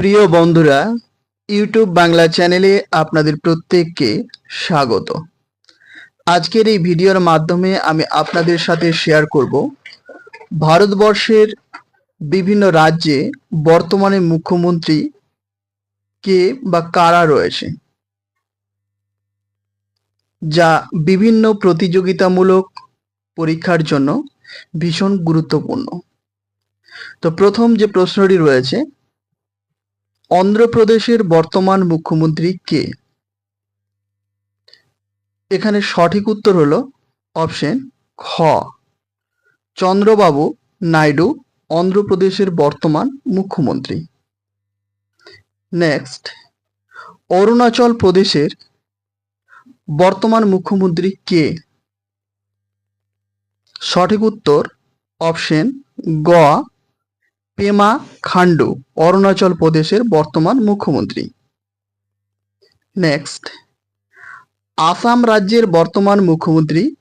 প্রিয় বন্ধুরা ইউটিউব বাংলা চ্যানেলে আপনাদের প্রত্যেককে স্বাগত। আজকের এই ভিডিওর মাধ্যমে আমি আপনাদের সাথে শেয়ার করব ভারতবর্ষের বিভিন্ন রাজ্যে বর্তমানে মুখ্যমন্ত্রী কে বা কারা রয়েছে, যা বিভিন্ন প্রতিযোগিতামূলক পরীক্ষার জন্য ভীষণ গুরুত্বপূর্ণ। তো প্রথম যে প্রশ্নটি রয়েছে অন্ধ্রপ্রদেশের বর্তমান মুখ্যমন্ত্রী কে? এখানে সঠিক উত্তর হলো অপশন খ। চন্দ্রবাবু নাইডু, অন্ধ্রপ্রদেশের বর্তমান মুখ্যমন্ত্রী। নেক্সট, অরুণাচল প্রদেশের বর্তমান মুখ্যমন্ত্রী কে? সঠিক উত্তর অপশন গ পেমা খান্ডু অরুণাচল প্রদেশের বর্তমান মুখ্যমন্ত্রী। নেক্সট আসাম রাজ্যের বর্তমান মুখ্যমন্ত্রী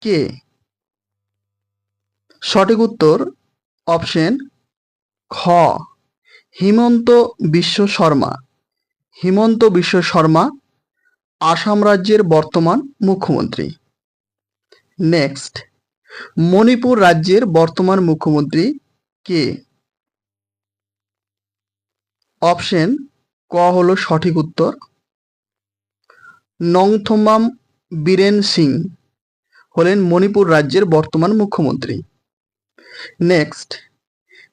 কে? সঠিক উত্তর অপশন খ, হিমন্ত বিশ্ব শর্মা। হিমন্ত বিশ্ব শর্মা আসাম রাজ্যের বর্তমান মুখ্যমন্ত্রী। নেক্সট মণিপুর রাজ্যের বর্তমান মুখ্যমন্ত্রী কে? অপশন ক হলো সঠিক উত্তর। নংথমাম বীরেন সিং হলেন মণিপুর রাজ্যের বর্তমান মুখ্যমন্ত্রী। নেক্সট,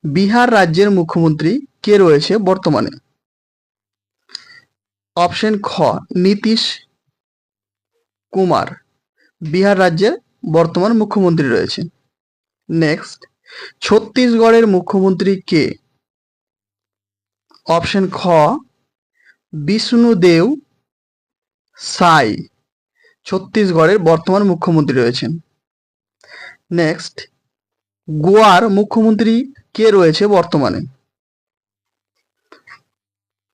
বিহার রাজ্যের মুখ্যমন্ত্রী কে রয়েছে বর্তমানে? অপশন খ, নীতিশ কুমার বিহার রাজ্যের বর্তমান মুখ্যমন্ত্রী রয়েছে। নেক্সট, ছত্তিশগড়ের মুখ্যমন্ত্রী কে? অপশন খ, বিষ্ণুদেব সাই, ছত্তিশগড়ের বর্তমান মুখ্যমন্ত্রী রয়েছেন। নেক্সট গোয়ার মুখ্যমন্ত্রী কে রয়েছে বর্তমানে?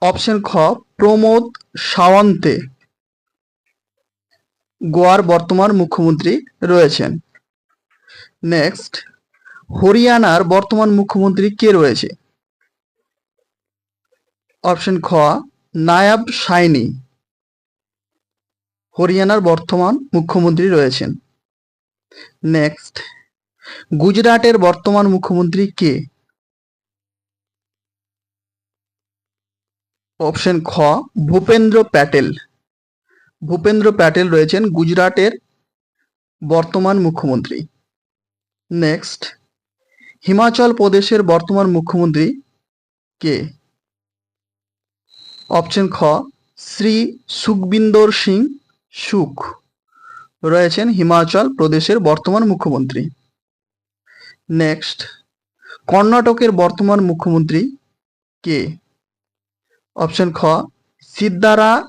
অপশন খ, প্রমোদ সাওয়ান্তে, গোয়ার বর্তমান মুখ্যমন্ত্রী রয়েছেন। নেক্সট হরিয়ানার বর্তমান মুখ্যমন্ত্রী কে রয়েছে? অপশন খ, নায়াব সাইনি, হরিয়ানার বর্তমান মুখ্যমন্ত্রী রয়েছেন। নেক্সট গুজরাটের বর্তমান মুখ্যমন্ত্রী কে? অপশন খ, ভূপেন্দ্র প্যাটেল। ভূপেন্দ্র প্যাটেল রয়েছেন গুজরাটের বর্তমান মুখ্যমন্ত্রী। নেক্সট হিমাচল প্রদেশের বর্তমান মুখ্যমন্ত্রী কে? অপশন খ, শ্রী সুখবিন্দর সিং সুখ। রয়েছেন হিমাচল প্রদেশের বর্তমান মুখ্যমন্ত্রী। নেক্সট, কর্ণাটকের বর্তমান মুখ্যমন্ত্রী কে? অপশন খ সিদ্দারা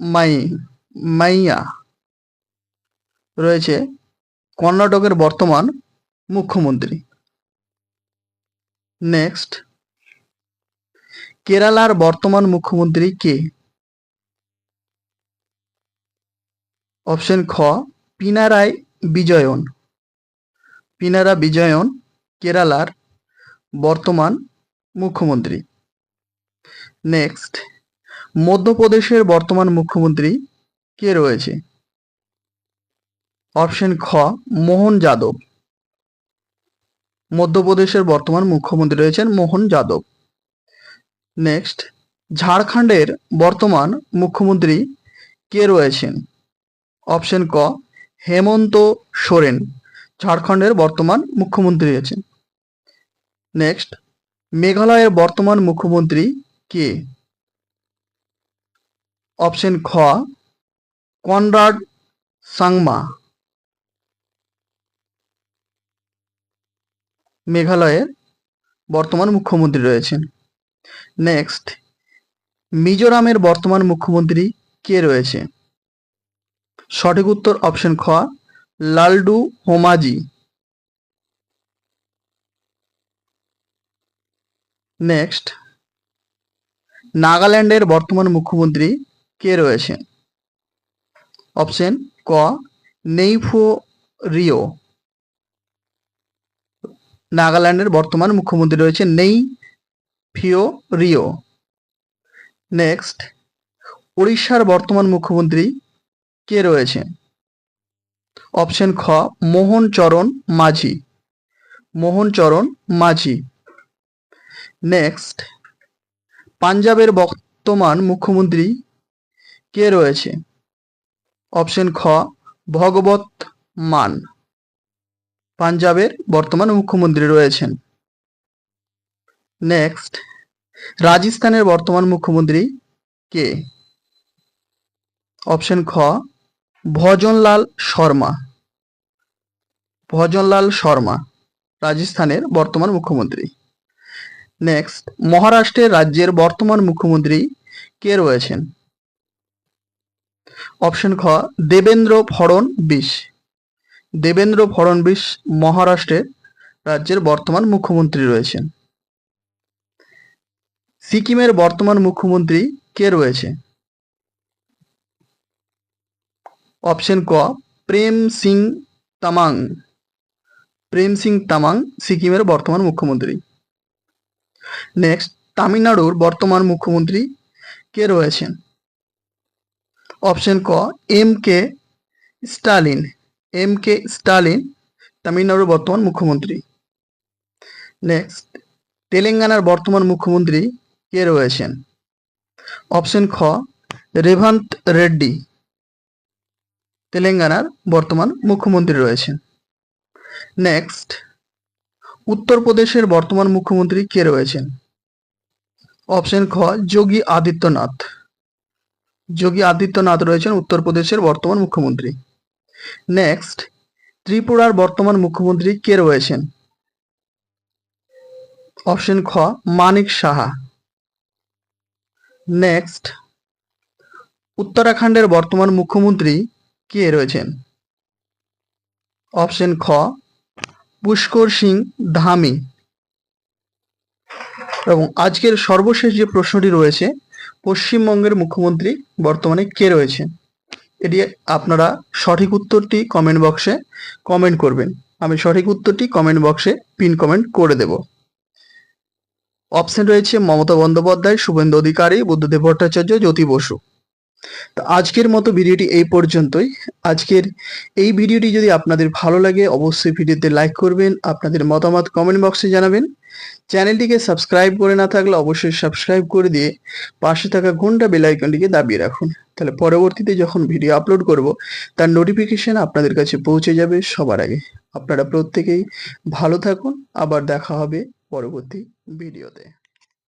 মাই, মাইয়া। রয়েছে কর্ণাটকের বর্তমান মুখ্যমন্ত্রী। নেক্সট কেরালার বর্তমান মুখ্যমন্ত্রী কে? অপশন খ, পিনারায় বিজয়ন। পিনারা বিজয়ন, কেরালার বর্তমান মুখ্যমন্ত্রী। নেক্সট, মধ্যপ্রদেশের বর্তমান মুখ্যমন্ত্রী কে রয়েছে? অপশন খ, মোহন যাদব। মধ্যপ্রদেশের বর্তমান মুখ্যমন্ত্রী রয়েছেন মোহন যাদব। নেক্সট ঝাড়খণ্ডের বর্তমান মুখ্যমন্ত্রী কে রয়েছেন? অপশন ক হেমন্ত সোরেন ঝাড়খণ্ডের বর্তমান মুখ্যমন্ত্রী আছেন। নেক্সট মেঘালয়ের বর্তমান মুখ্যমন্ত্রী কে? অপশন খ কনরাড সাংমা মেঘালয়ের বর্তমান মুখ্যমন্ত্রী রয়েছেন। নেক্সট মিজোরামের বর্তমান মুখ্যমন্ত্রী কে রয়েছে? সঠিক উত্তর অপশন খ, লালডু হোমাজি। নেক্সট নাগাল্যান্ডের বর্তমান মুখ্যমন্ত্রী কে রয়েছেন অপশন ক, নেইফো রিও। নাগাল্যান্ডের বর্তমান মুখ্যমন্ত্রী রয়েছে নেই ফিও রিও। নেক্সট উড়িষ্যার বর্তমান মুখ্যমন্ত্রী কে রয়েছে? অপশন খ মোহন চরণ মাঝি। মোহন চরণ মাঝি। নেক্সট পাঞ্জাবের বর্তমান মুখ্যমন্ত্রী কে রয়েছে? অপশন খ, ভগবত মান। পাঞ্জাবের বর্তমান মুখ্যমন্ত্রী রয়েছেন। নেক্সট রাজস্থানের বর্তমান মুখ্যমন্ত্রী কে? অপশন খ, ভজনলাল শর্মা। ভজনলাল শর্মা, রাজস্থানের বর্তমান মুখ্যমন্ত্রী। নেক্সট মহারাষ্ট্রের রাজ্যের বর্তমান মুখ্যমন্ত্রী কে রয়েছেন? অপশন খ, দেবেন্দ্র ফড়নবিস দেবেন্দ্র ফড়নবিস মহারাষ্ট্রের রাজ্যের বর্তমান মুখ্যমন্ত্রী রয়েছেন। সিকিমের বর্তমান মুখ্যমন্ত্রী কে রয়েছে? অপশন ক, প্রেম সিং তামাং। প্রেম সিং তামাং সিকিমের বর্তমান মুখ্যমন্ত্রী। নেক্সট তামিলনাড়ুর বর্তমান মুখ্যমন্ত্রী কে রয়েছেন? অপশন ক, M K Stalin. M K Stalin, তামিলনাড়ুর বর্তমান মুখ্যমন্ত্রী। নেক্সট তেলেঙ্গানার বর্তমান মুখ্যমন্ত্রী কে রয়েছেন? অপশন খ রেভান্ত রেড্ডি তেলেঙ্গানার বর্তমান মুখ্যমন্ত্রী রয়েছেন। নেক্সট উত্তরপ্রদেশের বর্তমান মুখ্যমন্ত্রী কে রয়েছেন? অপশন খ, যোগী আদিত্যনাথ। যোগী আদিত্যনাথ রয়েছেন উত্তরপ্রদেশের বর্তমান মুখ্যমন্ত্রী। নেক্সট ত্রিপুরার বর্তমান মুখ্যমন্ত্রী কে রয়েছেন? অপশন খ, মানিক সাহা। নেক্সট উত্তরাখণ্ডের বর্তমান মুখ্যমন্ত্রী কে রয়েছেন? অপশন খ, পুষ্কর সিং ধামি। এবং আজকের সর্বশেষ যে প্রশ্নটি রয়েছে, পশ্চিমবঙ্গের মুখ্যমন্ত্রী বর্তমানে কে রয়েছেন? এটি আপনারা সঠিক উত্তরটি কমেন্ট বক্সে কমেন্ট করবেন। আমি সঠিক উত্তরটি কমেন্ট বক্সে পিন কমেন্ট করে দেব। অপশন রয়েছে মমতা বন্দ্যোপাধ্যায়, শুভেন্দু অধিকারী, বুদ্ধদেব ভট্টাচার্য, জ্যোতি বসু। তো আজকের মতো ভিডিওটি এই পর্যন্তই। আজকের এই ভিডিওটি যদি আপনাদের ভালো লাগে, অবশ্যই ভিডিওতে লাইক করবেন, আপনাদের মতামত কমেন্ট বক্সে জানাবেন। চ্যানেলটিকে সাবস্ক্রাইব করে না থাকলে অবশ্যই সাবস্ক্রাইব করে দিয়ে পাশে থাকা ঘণ্টা বেল আইকনটিকে দাবিয়ে রাখুন। তাহলে পরবর্তীতে যখন ভিডিও আপলোড করব, তার নোটিফিকেশন আপনাদের কাছে পৌঁছে যাবে সবার আগে। আপনারা প্রত্যেকেই ভালো থাকুন, আবার দেখা হবে পরবর্তী ভিডিওতে